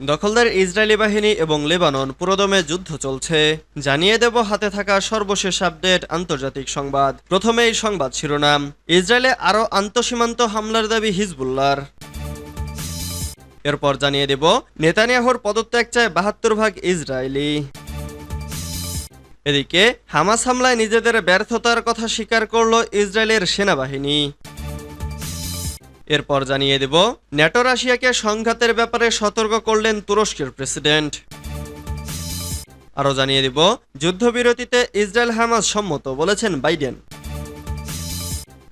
দখলদার ইসরায়েলি বাহিনী এবং লেবানন পুরোদমে যুদ্ধ চলছে। জানিয়ে দেব হাতে থাকা সর্বশেষ আপডেট আন্তর্জাতিক সংবাদ। প্রথমে এই সংবাদ শিরোনাম। ইসরায়েলে আরও আন্তঃসীমান্ত হামলার দাবি হিজবুল্লার এরপর জানিয়ে দেব, নেতানিয়াহুর পদত্যাগ চায় বাহাত্তর ভাগ ইসরায়েলি। এদিকে, হামাস হামলায় নিজেদের ব্যর্থতার কথা স্বীকার করল ইসরায়েলের সেনাবাহিনী। এরপর জানিয়ে দেব ন্যাটো রাশিয়াকে সংঘাতের ব্যাপারে সতর্ক করলেন তুরস্কের প্রেসিডেন্ট। আরও জানিয়ে দেব, যুদ্ধবিরতিতে ইসরায়েল হামাস সম্মত বলেছেন বাইডেন।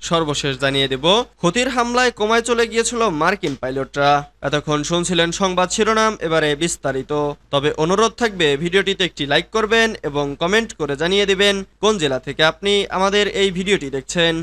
সর্বশেষ জানিয়ে দেব, ক্ষতির হামলায় কমায় চলে গিয়েছিল মার্কিন পাইলটরা। এতক্ষণ শুনছিলেন সংবাদ শিরোনাম, এবারে বিস্তারিত। তবে অনুরোধ থাকবে, ভিডিওটিতে একটি লাইক করবেন এবং কমেন্ট করে জানিয়ে দেবেন কোন জেলা থেকে আপনি আমাদের এই ভিডিওটি দেখছেন।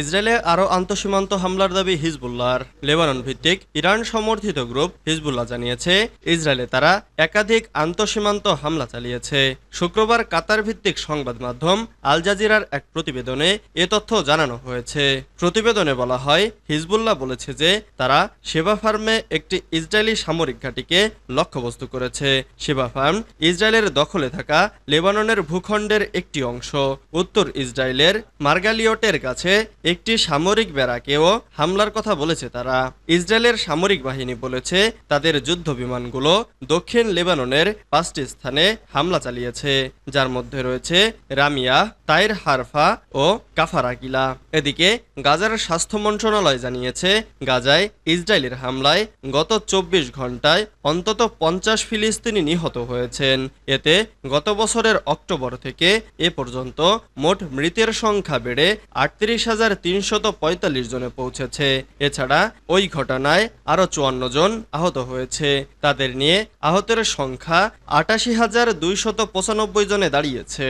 ইসরায়েলে আরও আন্তঃসীমান্ত হামলার দাবি হিজবুল্লাহর। লেবানন ভিত্তিক ইরান সমর্থিত গ্রুপ হিজবুল্লাহ জানিয়েছে, ইসরায়েলে তারা একাধিক আন্তঃসীমান্ত হামলা চালিয়েছে। শুক্রবার কাতার ভিত্তিক সংবাদ মাধ্যম আল জাজিরার এক প্রতিবেদনে এ তথ্য জানানো হয়েছে। প্রতিবেদনে বলা হয়, হিজবুল্লাহ বলেছে যে তারা সেবা ফার্মে একটি ইসরায়েলি সামরিক ঘাঁটিকে লক্ষ্যবস্তু করেছে। সেবা ফার্ম ইসরায়েলের দখলে থাকা লেবাননের ভূখণ্ডের একটি অংশ। উত্তর ইসরায়েলের মার্গালিওটের কাছে একটি সামরিক ব্যারাকেও হামলার কথা বলেছে তারা। ইসরায়েলের সামরিক বাহিনী বলেছে, তাদের যুদ্ধ বিমানগুলো দক্ষিণ লেবাননের পাঁচটি স্থানে হামলা চালিয়েছে। যার মধ্যে রয়েছে রামিয়া, তাইর হারফা ও কাফারাকিলা এদিকে গাজার স্বাস্থ্য মন্ত্রণালয় জানিয়েছে, গাজায় ইসরায়েলের হামলায় গত চব্বিশ ঘন্টায় অন্তত পঞ্চাশ ফিলিস্তিনি নিহত হয়েছেন। এতে গত বছরের অক্টোবর থেকে এ পর্যন্ত মোট মৃতের সংখ্যা বেড়ে আটত্রিশ হাজার তিনশত পঁয়তাল্লিশ জনে পৌঁছেছে। এছাড়া ওই ঘটনায় আরও চুয়ান্ন জন আহত হয়েছে। তাদের নিয়ে আহতের সংখ্যা আটাশি হাজার দুইশত পঁচানব্বই জনে দাঁড়িয়েছে।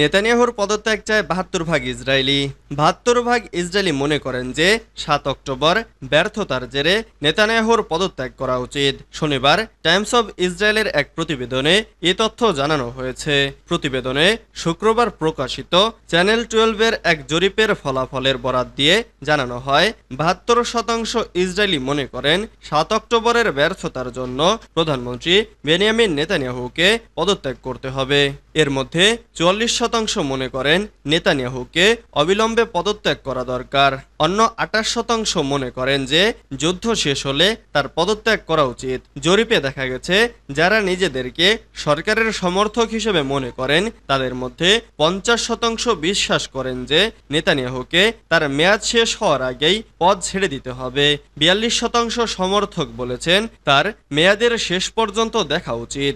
নেতানিয়াহুর পদত্যাগ চায় বাহাত্তর ভাগ ইসরায়েলি। বাহাত্তর ভাগ ইসরায়েলি মনে করেন যে সাত অক্টোবর ব্যর্থতার জেরে নেতানিয়াহুর পদত্যাগ করা উচিত। শনিবার টাইমস অব ইসরায়েলের এক প্রতিবেদনে এ তথ্য জানানো হয়েছে। প্রতিবেদনে শুক্রবার প্রকাশিত চ্যানেল টুয়েলভের এক জরিপের ফলাফলের বরাত দিয়ে জানানো হয়, বাহাত্তর শতাংশ ইসরায়েলি মনে করেন সাত অক্টোবরের ব্যর্থতার জন্য প্রধানমন্ত্রী বেনিয়ামিন নেতানিয়াহুকে পদত্যাগ করতে হবে। এর মধ্যে চুয়াল্লিশ শতাংশ মনে করেন নেতানিয়াহুকে অবিলম্বে পদত্যাগ করা দরকার। অন্য আঠাশ শতাংশ মনে করেন যে যুদ্ধ শেষ হলে তার পদত্যাগ করা উচিত। জরিপে দেখা গেছে, যারা নিজেদেরকে সরকারের সমর্থক হিসেবে মনে করেন, তাদের মধ্যে পঞ্চাশ শতাংশ বিশ্বাস করেন যে নেতানিয়াহুকে তার মেয়াদ শেষ হওয়ার আগেই পদ ছেড়ে দিতে হবে। বিয়াল্লিশ শতাংশ সমর্থক বলেছেন, তার মেয়াদের শেষ পর্যন্ত দেখা উচিত।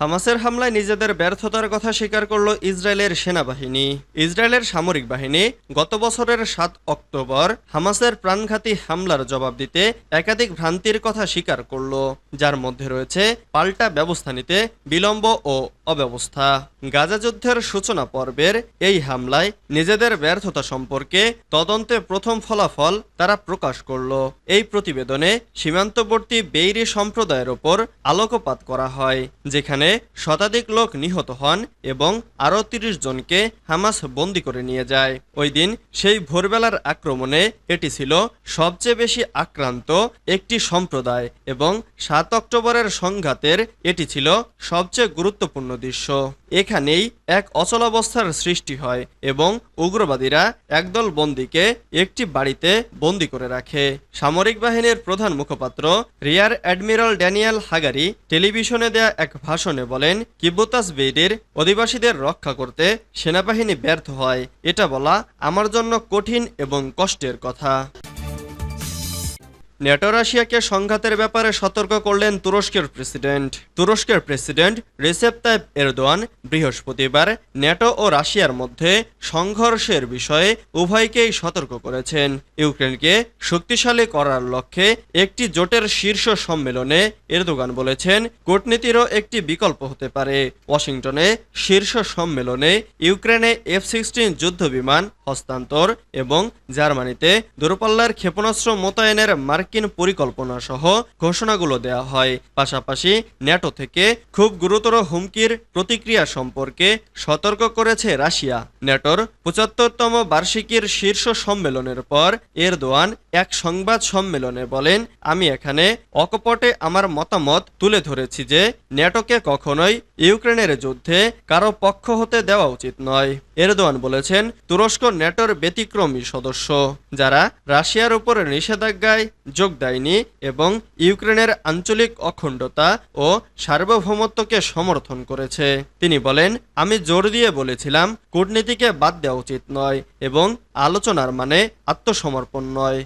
হামাসের হামলায় নিজেদের ব্যর্থতার কথা স্বীকার করল ইসরায়েলের সেনাবাহিনী। ইসরায়েলের সামরিক বাহিনী গত বছরের সাত অক্টোবর হামাসের প্রাণঘাতী হামলার জবাব দিতে একাধিক ভ্রান্তির কথা স্বীকার করল, যার মধ্যে রয়েছে পাল্টা ব্যবস্থা নিতে বিলম্ব ও অব্যবস্থা। গাজা যুদ্ধের সূচনা পর্বের এই হামলায় নিজেদের ব্যর্থতা সম্পর্কে তদন্তে প্রথম ফলাফল তারা প্রকাশ করল। এই প্রতিবেদনে সীমান্তবর্তী বেইরি সম্প্রদায়ের ওপর আলোকপাত করা হয়, যেখানে শতাধিক লোক নিহত হন এবং আরও তিরিশ জনকে হামাস বন্দি করে নিয়ে যায়। ওই দিন সেই ভোরবেলার আক্রমণে এটি ছিল সবচেয়ে বেশি আক্রান্ত একটি সম্প্রদায় এবং সাত অক্টোবরের সংঘাতের এটি ছিল সবচেয়ে গুরুত্বপূর্ণ দৃশ্য। এখানেই এক অচলাবস্থার সৃষ্টি হয় এবং উগ্রবাদীরা একদল বন্দীকে একটি বাড়িতে বন্দি করে রাখে। সামরিক বাহিনীর প্রধান মুখপাত্র রিয়ার অ্যাডমিরাল ড্যানিয়েল হাগারি টেলিভিশনে দেয়া এক ভাষণে বলেন কিব্বতাস বেইডের অধিবাসীদের রক্ষা করতে সেনাবাহিনী ব্যর্থ হয়। এটা বলা আমার জন্য কঠিন এবং কষ্টের কথা। নেটো রাশিয়াকে সংঘাতের ব্যাপারে সতর্ক করলেন তুরস্কের প্রেসিডেন্ট। তুরস্কের প্রেসিডেন্ট রিসেপ তাইপ এরদোয়ান বৃহস্পতিবার নেটো ও রাশিয়ার মধ্যে সংঘর্ষের বিষয়ে উভয়কেই সতর্ক করেছেন। ইউক্রেনকে শক্তিশালী করার লক্ষ্যে একটি জোটের শীর্ষ সম্মেলনে এরদোগান বলেছেন, কূটনীতিরও একটি বিকল্প হতে পারে। ওয়াশিংটনে শীর্ষ সম্মেলনে ইউক্রেনে এফ সিক্সটিন যুদ্ধ বিমান হস্তান্তর এবং জার্মানিতে দূরপাল্লার ক্ষেপণাস্ত্র মোতায়েনের মার্কিন মার্কিন পরিকল্পনা সহ ঘোষণাগুলো দেওয়া হয়। পাশাপাশি ন্যাটো থেকে খুব গুরুতর হুমকির প্রতিক্রিয়া সম্পর্কে সতর্ক করেছে রাশিয়া। ন্যাটোর পঁচাত্তরতম বার্ষিকীর শীর্ষ সম্মেলনের পর এরদোয়ান এক সংবাদ সম্মেলনে বলেন, আমি এখানে অকপটে আমার মতামত তুলে ধরেছি যে ন্যাটোকে কখনোই ইউক্রেনের যুদ্ধে কারও পক্ষ হতে দেওয়া উচিত নয়। এরদোয়ান বলেছেন, তুরস্ক ন্যাটোর ব্যতিক্রমী সদস্য, যারা রাশিয়ার উপর নিষেধাজ্ঞায় যোগ দেয়নি এবং ইউক্রেনের আঞ্চলিক অখণ্ডতা ও সার্বভৌমত্বকে সমর্থন করেছে। তিনি বলেন, আমি জোর দিয়ে বলেছিলাম, কূটনীতিকে বাদ দেওয়া উচিত নয় এবং আলোচনার মানে আত্মসমর্পণ নয়।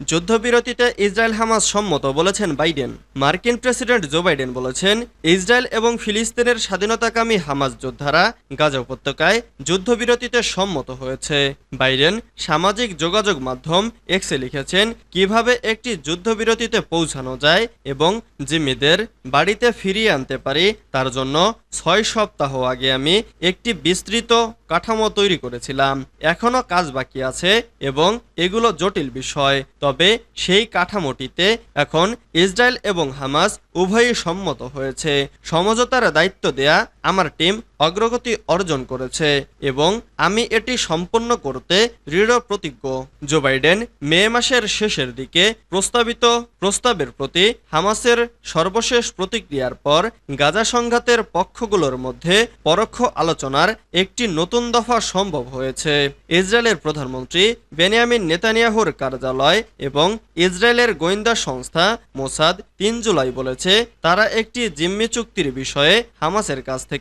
যুদ্ধবিরতিতে ইসরায়েল হামাস সম্মত বলেছেন বাইডেন। মার্কিন প্রেসিডেন্ট জো বাইডেন বলেছেন, ইসরায়েল এবং ফিলিস্তিনের স্বাধীনতাকামী হামাস যোদ্ধারা গাজা উপত্যকায় যুদ্ধবিরতিতে সম্মত হয়েছে। বাইডেন সামাজিক যোগাযোগ মাধ্যম এক্সে লিখেছেন, কীভাবে একটি যুদ্ধবিরতিতে পৌঁছানো যায় এবং জিম্মিদের বাড়িতে ফিরিয়ে আনতে পারি, তার জন্য ছয় সপ্তাহ আগে আমি একটি বিস্তৃত কাঠামো তৈরি করেছিলাম। এখনও কাজ বাকি আছে এবং এগুলো জটিল বিষয়। তবে সেই কাঠামোটিতে এখন ইসরায়েল এবং হামাস উভয়ই সম্মত হয়েছে। সমঝোতার দায়িত্ব দেয়া আমার টিম অগ্রগতি অর্জন করেছে এবং আমি এটি সম্পন্ন করতে দৃঢ় প্রতিজ্ঞ। জো বাইডেন মে মাসের শেষের দিকে প্রস্তাবিত প্রস্তাবের প্রতি হামাসের সর্বশেষ প্রতিক্রিয়ার পর গাজা সংঘাতের পক্ষগুলোর মধ্যে পরোক্ষ আলোচনার একটি নতুন দফা সম্ভব হয়েছে। ইসরায়েলের প্রধানমন্ত্রী বেনিয়ামিন নেতানিয়াহুর কার্যালয় এবং ইসরায়েলের গোয়েন্দা সংস্থা মোসাদ তিন জুলাই বলেছে, তারা একটি জিম্মি চুক্তির বিষয়ে হামাসের কাছ থেকে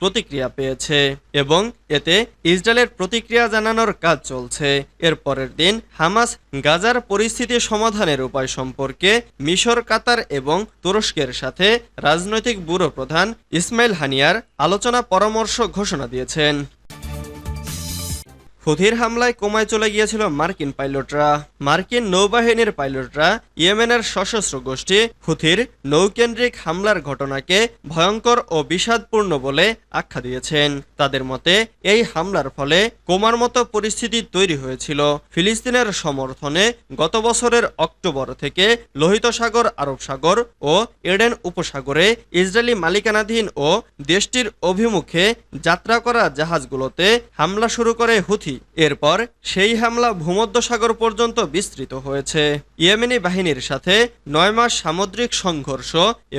প্রতিক্রিয়া পেয়েছে এবং এতে ইসরায়েলের প্রতিক্রিয়া জানানোর কাজ চলছে। এর পরের দিন হামাস গাজার পরিস্থিতি সমাধানের উপায় সম্পর্কে মিশর, কাতার এবং তুরস্কের সাথে রাজনৈতিক ব্যুরো প্রধান ইসমাইল হানিয়ার আলোচনা পরামর্শ ঘোষণা দিয়েছেন। হুথির হামলায় কোমায় চলে গিয়েছিল মার্কিন পাইলটরা। মার্কিন নৌবাহিনীর পাইলটরা ইয়েমেনের সশস্ত্র গোষ্ঠী হুথির নৌকেন্দ্রিক হামলার ঘটনাকে ভয়ঙ্কর ও বিষাদপূর্ণ বলে আখ্যা দিয়েছেন। তাদের মতে, এই হামলার ফলে কোমার মতো পরিস্থিতি তৈরি হয়েছিল। ফিলিস্তিনের সমর্থনে গত বছরের অক্টোবর থেকে লোহিত সাগর, আরব সাগর ও এডেন উপসাগরে ইসরায়েলি মালিকানাধীন ও দেশটির অভিমুখে যাত্রা করা জাহাজগুলোতে হামলা শুরু করে হুথি এরপর সেই হামলা ভূমধ্যসাগর পর্যন্ত বিস্তৃত হয়েছে। ইয়েমেনি বাহিনীর সাথে নয় মাস সামুদ্রিক সংঘর্ষ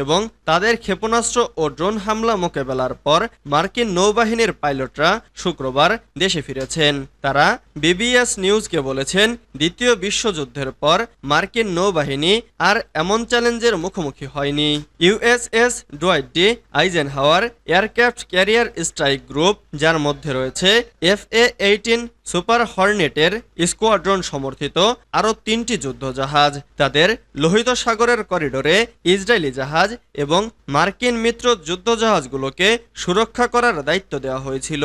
এবং তাদের ক্ষেপণাস্ত্র ও ড্রোন হামলা মোকাবেলার পর মার্কিন নৌবাহিনীর পাইলটরা শুক্রবার দেশে ফিরেছেন। তারা বিবিএস নিউজকে বলেছেন, দ্বিতীয় বিশ্বযুদ্ধের পর মার্কিন নৌবাহিনী আর এমন চ্যালেঞ্জের মুখোমুখি হয়নি। USS Dwight D Eisenhower aircraft carrier strike group, যার মধ্যে রয়েছে এফ এ এইটিন সুপার হর্নেটের স্কোয়াড্রন সমর্থিত আরও তিনটি যুদ্ধজাহাজ, তাদের লোহিত সাগরের করিডোরে ইসরায়েলি জাহাজ এবং মার্কিন মিত্র যুদ্ধজাহাজগুলোকে সুরক্ষা করার দায়িত্ব দেওয়া হয়েছিল।